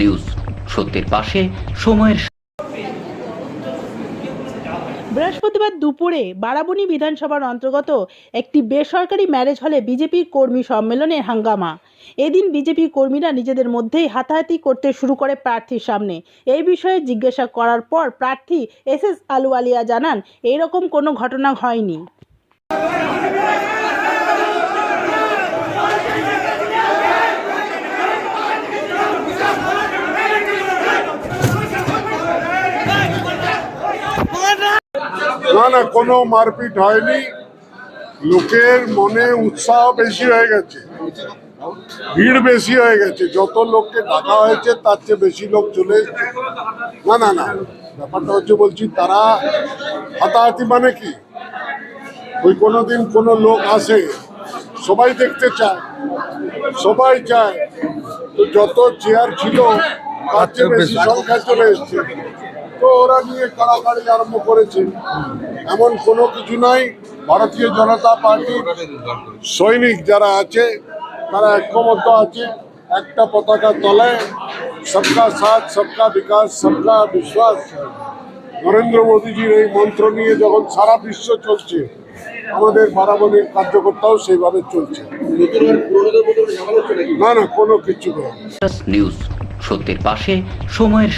News সত্যের পাশে সময়ের বৃহস্পতিবার দুপুরে বারাবণী বিধানসভার অন্তর্গত একটি বেসরকারি ম্যারেজ হলে বিজেপির কর্মী সম্মেলনে হাঙ্গামা। এদিন বিজেপি কর্মীরা নিজেদের মধ্যেই হাতাহাতি করতে শুরু করে প্রার্থীর সামনে। এই বিষয়ে জিজ্ঞাসা করার পর প্রার্থী এস এস আলুওয়ালিয়া জানান, এইরকম কোনো ঘটনা হয়নি। না না কোনো মারপিট হয়নি। লোকের মনে উৎসাহ বেশি হয়ে গেছে। ভিড় বেশি হয়ে গেছে। যত লোককে ডাকা হয়েছে তার চেয়ে বেশি লোক চলে না না না। ব্যাপারটা হচ্ছে বলছি তারা হাতাহাতি মানে কি? ওই কোনোদিন কোনো লোক আসে সবাই দেখতে চায় সবাই চায়। তো যত চেয়ার ছিল তার চেয়ে বেশি। সংখ্যা চলে এসছে। তো ওরা নিয়ে কাড়াকাড়ি আরম্ভ করেছে। এমন কোনো কিছু নাই ভারতীয় জনতা পার্টির সৈনিক যারা আছে, তারা ঐক্যবদ্ধ আছে, একটা পতাকার তলায়, সবকা সাথ, সবকা বিকাশ, সবকা বিশ্বাস। নরেন্দ্র মোদীজির এই মন্ত্র নিয়ে যখন সারা বিশ্ব চলছে, আমাদের বারাবণীর কার্যকর্তাও সেইভাবে চলছে। না না, কোনো কিছু নয়। নিউজ সত্যের পাশে, সময়ের